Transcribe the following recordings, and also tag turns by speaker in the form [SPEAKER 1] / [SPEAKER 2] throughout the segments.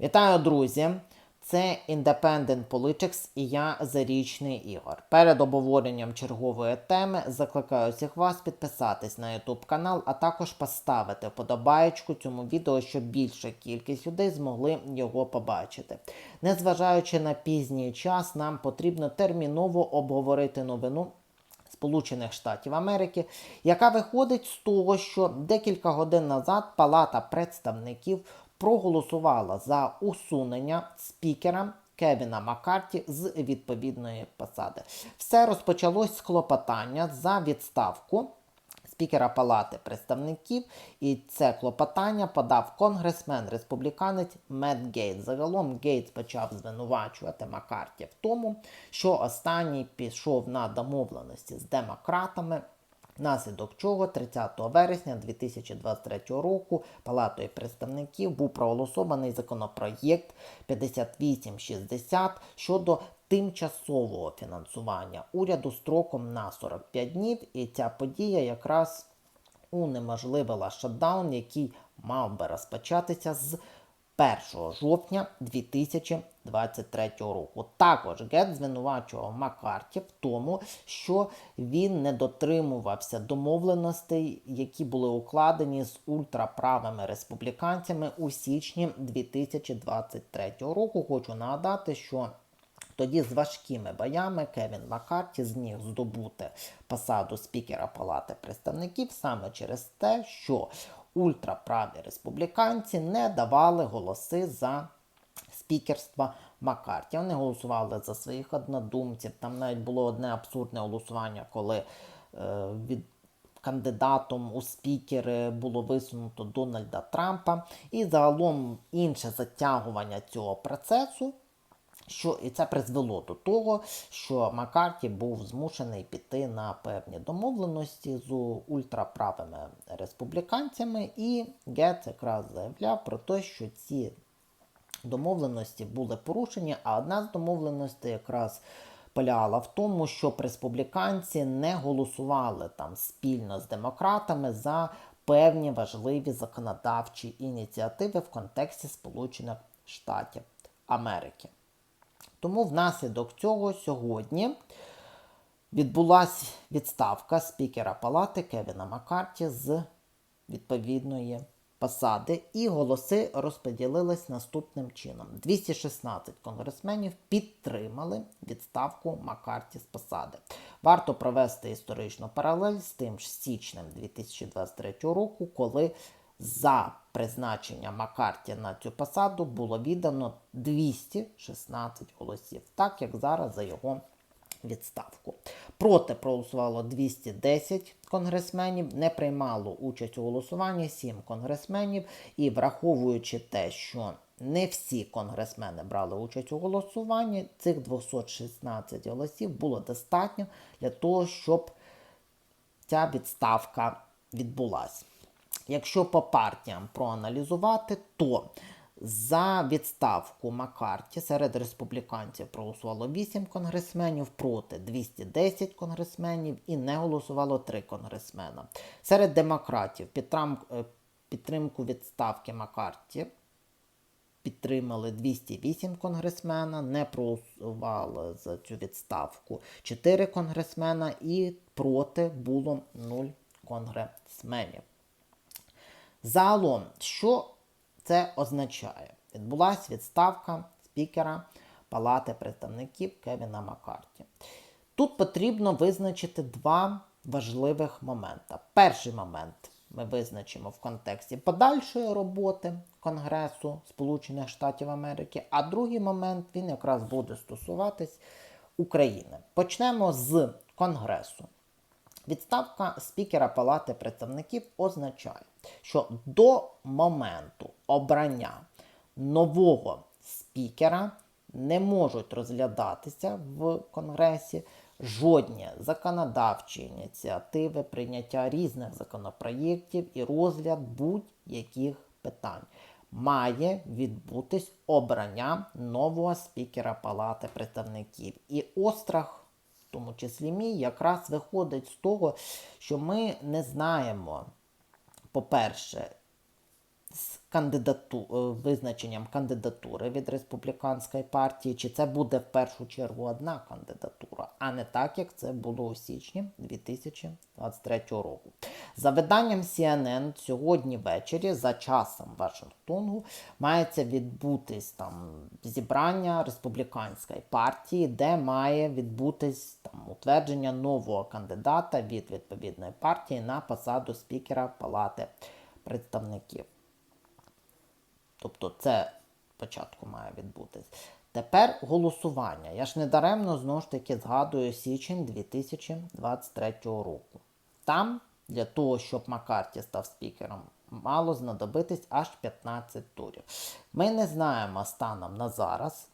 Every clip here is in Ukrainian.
[SPEAKER 1] Вітаю, друзі! Це Independent Politics і я Зарічний Ігор. Перед обговоренням чергової теми закликаю всіх вас підписатись на YouTube канал, а також поставити вподобаєчку цьому відео, щоб більша кількість людей змогли його побачити. Незважаючи на пізній час, нам потрібно терміново обговорити новину. Сполучених Штатів Америки, яка виходить з того, що декілька годин назад Палата представників проголосувала за усунення спікера Кевіна Маккарті з відповідної посади. Все розпочалось з клопотання за відставку спікера Палати представників, і це клопотання подав конгресмен республіканець Мет Гейтс. Загалом Гейтс почав звинувачувати Маккарті в тому, що останній пішов на домовленості з демократами. Внаслідок чого 30 вересня 2023 року Палатою представників був проголосований законопроєкт 5860 щодо тимчасового фінансування уряду строком на 45 днів. І ця подія якраз унеможливила шатдаун, який мав би розпочатися з 1 жовтня 2023 року. Також Гет звинувачував Маккарті в тому, що він не дотримувався домовленостей, які були укладені з ультраправими республіканцями у січні 2023 року. Хочу нагадати, що тоді з важкими боями Кевін Маккарті зміг здобути посаду спікера Палати представників саме через те, що ультраправі республіканці не давали голоси за спікерство Маккарті. Вони голосували за своїх однодумців. Там навіть було одне абсурдне голосування, коли е, від кандидатом у спікери було висунуто Дональда Трампа. І загалом інше затягування цього процесу. Що і це призвело до того, що Маккарті був змушений піти на певні домовленості з ультраправими республіканцями, і Гетц якраз заявляв про те, що ці домовленості були порушені, а одна з домовленостей якраз полягала в тому, щоб республіканці не голосували там спільно з демократами за певні важливі законодавчі ініціативи в контексті Сполучених Штатів Америки. Тому внаслідок цього сьогодні відбулася відставка спікера Палати Кевіна Маккарті з відповідної посади, і голоси розподілились наступним чином: 216 конгресменів підтримали відставку Маккарті з посади. Варто провести історичну паралель з тим ж січнем 2023 року, коли за призначення Маккарті на цю посаду було віддано 216 голосів, так як зараз за його відставку. Проти проголосувало 210 конгресменів, не приймало участь у голосуванні 7 конгресменів, і враховуючи те, що не всі конгресмени брали участь у голосуванні, цих 216 голосів було достатньо для того, щоб ця відставка відбулася. Якщо по партіям проаналізувати, то за відставку Маккарті серед республіканців проголосувало 8 конгресменів, проти 210 конгресменів і не голосувало 3 конгресмена. Серед демократів підтримку, підтримку відставки Маккарті підтримали 208 конгресмена, не проголосували за цю відставку 4 конгресмена і проти було 0 конгресменів. Загалом, що це означає? Відбулася відставка спікера Палати представників Кевіна Маккарті. Тут потрібно визначити два важливих моменти. Перший момент ми визначимо в контексті подальшої роботи Конгресу Сполучених Штатів Америки, а другий момент він якраз буде стосуватись України. Почнемо з Конгресу. Відставка спікера Палати представників означає, що до моменту обрання нового спікера не можуть розглядатися в Конгресі жодні законодавчі ініціативи, прийняття різних законопроєктів і розгляд будь-яких питань. Має відбутись обрання нового спікера Палати представників. І острах в тому числі мій, якраз виходить з того, що ми не знаємо, po persze з кандидату... е, визначенням кандидатури від республіканської партії, чи це буде в першу чергу одна кандидатура, а не так, як це було у січні 2023 року. За виданням CNN сьогодні ввечері, за часом Вашингтону, мається відбутись там зібрання республіканської партії, де має відбутись там утвердження нового кандидата від відповідної партії на посаду спікера Палати представників. Тобто це спочатку має відбутись. Тепер голосування. Я ж недаремно знову ж таки згадую січень 2023 року. Там для того, щоб Маккарті став спікером, мало знадобитись аж 15 турів. Ми не знаємо станом на зараз,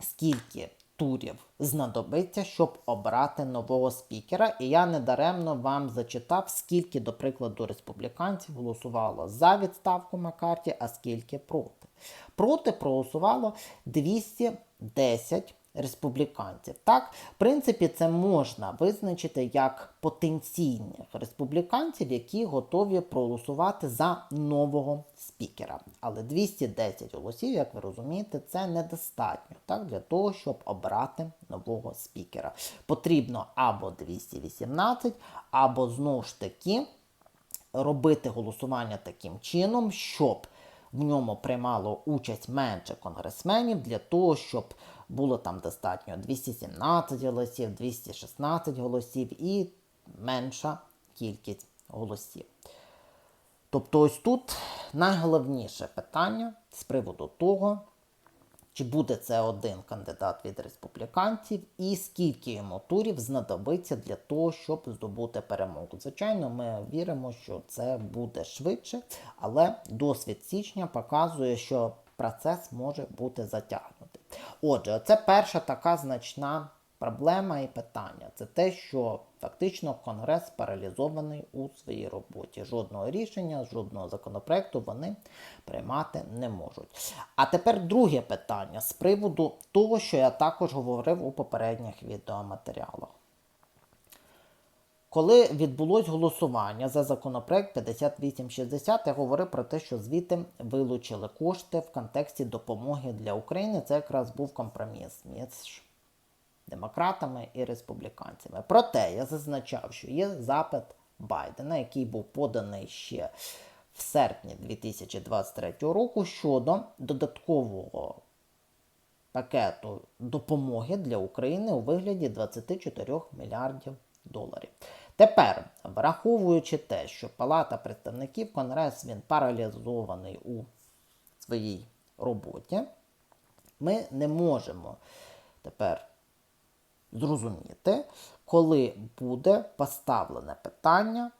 [SPEAKER 1] скільки турів знадобиться, щоб обрати нового спікера. І я недаремно вам зачитав, скільки, до прикладу, республіканців голосувало за відставку Маккарті, а скільки проти. Проти проголосувало 210 республіканців. Так, в принципі, це можна визначити як потенційних республіканців, які готові проголосувати за нового спікера. Але 210 голосів, як ви розумієте, це недостатньо так, для того, щоб обрати нового спікера. Потрібно або 218, або знову ж таки робити голосування таким чином, щоб в ньому приймало участь менше конгресменів для того, щоб було там достатньо 217 голосів, 216 голосів і менша кількість голосів. Тобто, ось тут найголовніше питання з приводу того, чи буде це один кандидат від республіканців, і скільки йому турів знадобиться для того, щоб здобути перемогу. Звичайно, ми віримо, що це буде швидше, але досвід січня показує, що процес може бути затягнутий. Отже, це перша така значна проблема і питання. Це те, що фактично Конгрес паралізований у своїй роботі. Жодного рішення, жодного законопроекту вони приймати не можуть. А тепер друге питання з приводу того, що я також говорив у попередніх відеоматеріалах. Коли відбулось голосування за законопроект 5860, я говорив про те, що звідти вилучили кошти в контексті допомоги для України. Це якраз був компроміс між демократами і республіканцями. Проте я зазначав, що є запит Байдена, який був поданий ще в серпні 2023 року щодо додаткового пакету допомоги для України у вигляді 24 мільярдів доларів. Тепер, враховуючи те, що Палата представників Конгрес він паралізований у своїй роботі, ми не можемо тепер зрозуміти, коли буде поставлене питання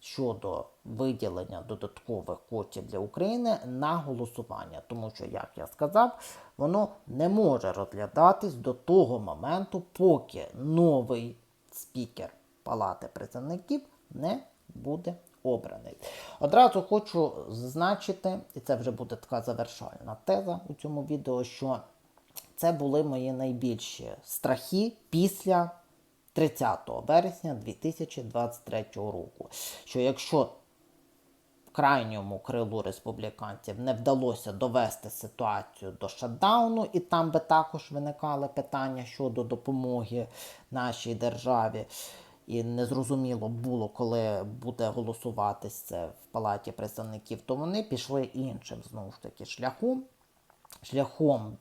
[SPEAKER 1] щодо виділення додаткових коштів для України на голосування. Тому що, як я сказав, воно не може розглядатись до того моменту, поки новий спікер Палати представників не буде обраний. Одразу хочу зазначити, і це вже буде така завершальна теза у цьому відео, що це були мої найбільші страхи після 30 вересня 2023 року. Що якщо крайньому крилу республіканців не вдалося довести ситуацію до шатдауну, і там би також виникали питання щодо допомоги нашій державі. І незрозуміло було, коли буде голосуватись це в палаті представників, то вони пішли іншим знову ж таки шляхом, шляхом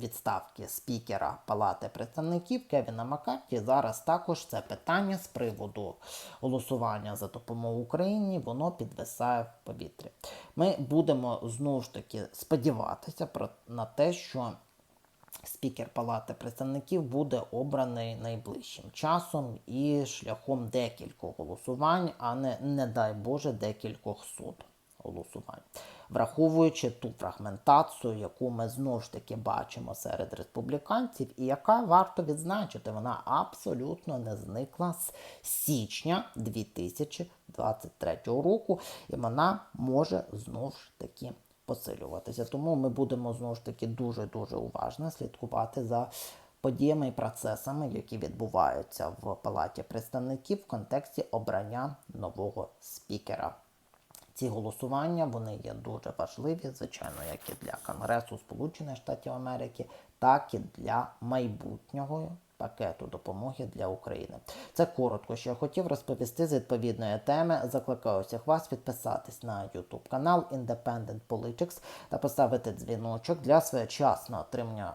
[SPEAKER 1] відставки спікера Палати представників Кевіна Маккарті. Зараз також це питання з приводу голосування за допомогу Україні, воно підвисає в повітрі. Ми будемо знову ж таки сподіватися про, на те, що спікер Палати представників буде обраний найближчим часом і шляхом декількох голосувань, а не, не дай Боже, декількох сот голосувань. Враховуючи ту фрагментацію, яку ми знову ж таки бачимо серед республіканців, і яка варто відзначити, вона абсолютно не зникла з січня 2023 року, і вона може знову ж таки посилюватися. Тому ми будемо знову ж таки дуже-дуже уважно слідкувати за подіями і процесами, які відбуваються в Палаті представників в контексті обрання нового спікера ці голосування вони є дуже важливі, звичайно, як і для Конгресу Сполучених Штатів Америки, так і для майбутнього пакету допомоги для України. Це коротко, що я хотів розповісти з відповідної теми. Закликаю всіх вас підписатись на YouTube канал Independent Politics та поставити дзвіночок для своєчасного отримання